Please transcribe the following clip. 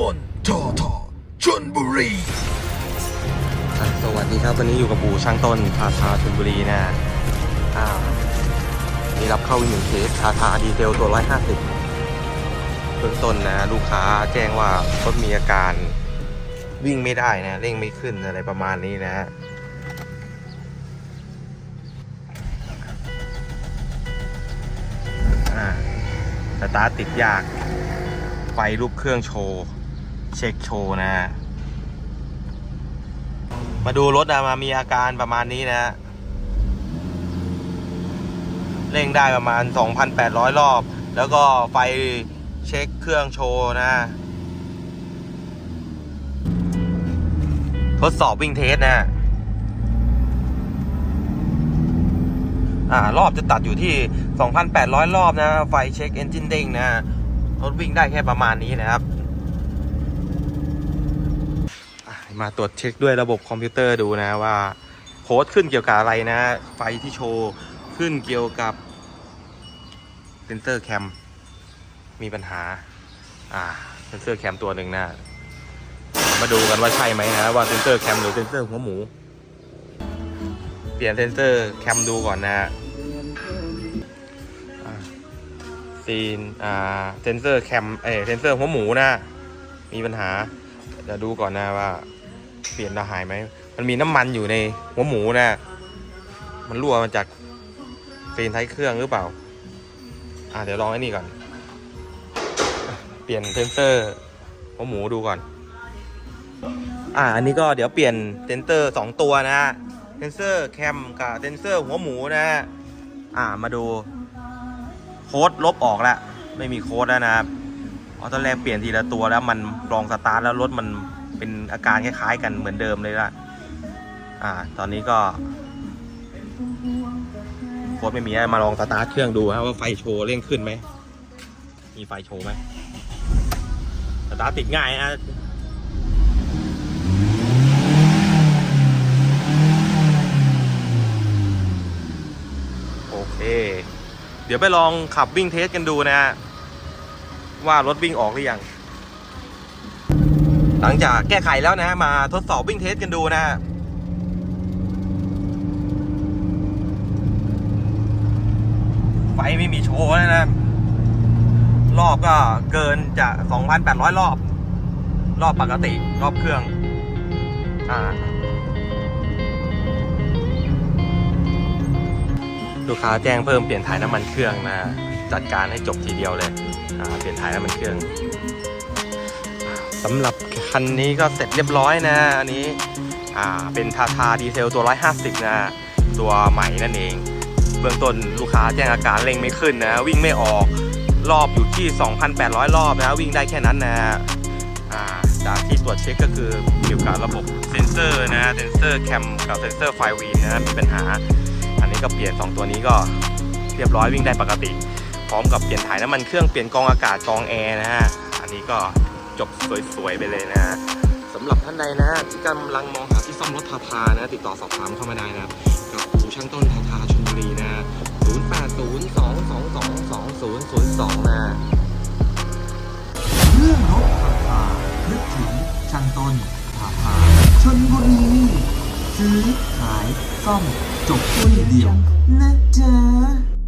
ทอทอชนบุรีสวัสดีครับวันนี้อยู่กับปู่ช่างต้นทาทาชลบุรีนะอ่านี่รับเข้าอีกหนึ่งเคสทาทาดีเทลตัว150เบื้องต้นนะ ลูกค้าแจ้งว่ารถมีอาการวิ่งไม่ได้นะ เร่งไม่ขึ้นอะไรประมาณนี้นะฮะอ่าสตาร์ติดยาก ไฟรูปเครื่องโชว์ เช็คโชว์นะฮะมาดูรถนะมามีอาการประมาณนี้นะฮะเร่งได้ประมาณ 2,800 รอบ แล้วก็ไฟเช็คเครื่องโชว์นะ ทดสอบวิ่งเทสนะ อ่า รอบจะตัดอยู่ที่ 2,800 รอบนะ ไฟเช็คเอนจินเด้งนะ รถวิ่งได้แค่ประมาณนี้นะครับ อะ มาตรวจเช็คด้วยระบบคอมพิวเตอร์ดูนะว่าโค้ดขึ้นเกี่ยวกับอะไรนะ ไฟที่โชว์ขึ้นเกี่ยวกับเซนเซอร์แคมมีปัญหา อ่าเซนเซอร์แคมตัวหนึ่งนะมาดูกันว่าใช่ไหมนะว่าเซนเซอร์แคมหรือเซนเซอร์หัวหมู เปลี่ยนเซนเซอร์แคมดูก่อนนะซีนอ่าเซนเซอร์แคมเอเซนเซอร์หัวหมูนะมีปัญหาเดี๋ยวดูก่อนนะว่า เปลี่ยนระหายไหม มันมีน้ำมันอยู่ในหัวหมูนะ มันรั่วมาจากฟีนท้ายเครื่องหรือเปล่า อ่าเดี๋ยวลองไอ้นี่ก่อน เปลี่ยนเซนเซอร์หัวหมูดูก่อน อ่า อันนี้ก็เดี๋ยวเปลี่ยนเซนเซอร์สองตัวนะเซนเซอร์แคมกับเซนเซอร์หัวหมูนะอ่า มาดู โค้ดลบออกแล้ว ไม่มีโค้ดแล้วนะครับอ๋อตอนแรกเปลี่ยนทีละตัวแล้วมันลองสตาร์ทแล้วรถมัน เป็นอาการคล้ายๆกันเหมือนเดิมเลยละอ่า ตอนนี้ก็โค้ดไม่มีมาลองสตาร์ทเครื่องดูฮะว่าไฟโชว์เร่งขึ้นไหม มีไฟโชว์ไหมสตาร์ทติดง่ายฮะโอเค เดี๋ยวไปลองขับวิ่งเทสกันดูนะฮะว่ารถวิ่งออกหรือยัง หลังจากแก้ไขแล้วนะ มาทดสอบวิ่งเทสกันดูนะไฟไม่มีโชว์แล้วนะ รอบก็เกินจะ 2,800 รอบ รอบปกติ รอบเครื่อง อ่า ลูกค้าแจ้งเพิ่มเปลี่ยนถ่ายน้ำมันเครื่องนะ จัดการให้จบทีเดียวเลย อ่า เปลี่ยนถ่ายน้ำมันเครื่องสำหรับคั คันนี้ก็เสร็จเรียบร้อยนะ อันนี้อ่าเป็นทาทาดีเซลตัว 150 นะ ตัวใหม่นั่นเอง เบื้องต้นลูกค้าแจ้งอาการเร่งไม่ขึ้นนะ วิ่งไม่ออกรอบอยู่ที่ 2,800 รอบนะ วิ่งได้แค่นั้นนะอ่าจากที่ตรวจเช็คก็คือเกี่ยวกับระบบเซนเซอร์นะเซนเซอร์แคมกับเซนเซอร์ไฟวีนะมีปัญหา อันนี้ก็เปลี่ยน 2 ตัวนี้ก็เรียบร้อยวิ่งได้ปกติ พร้อมกับเปลี่ยนถ่ายน้ำมันเครื่องเปลี่ยนกองอากาศกองแอร์นะฮะอันนี้ก็ จบสวยๆไปเลยนะสำหรับท่านใดนะที่กำลังมองหาที่ซ่อมรถทาทานะ ติดต่อสอบถามเข้ามาได้นะกับอูช่างต้นทาทาชลบุรีนะ 0 8 0 2 2 2 2 0 0 2 นะเรื่องรถทาทานึกถึงช่างต้นทาทาชนบุรีซื้อขายซ่อมจบที่เดียวนะจ๊ะ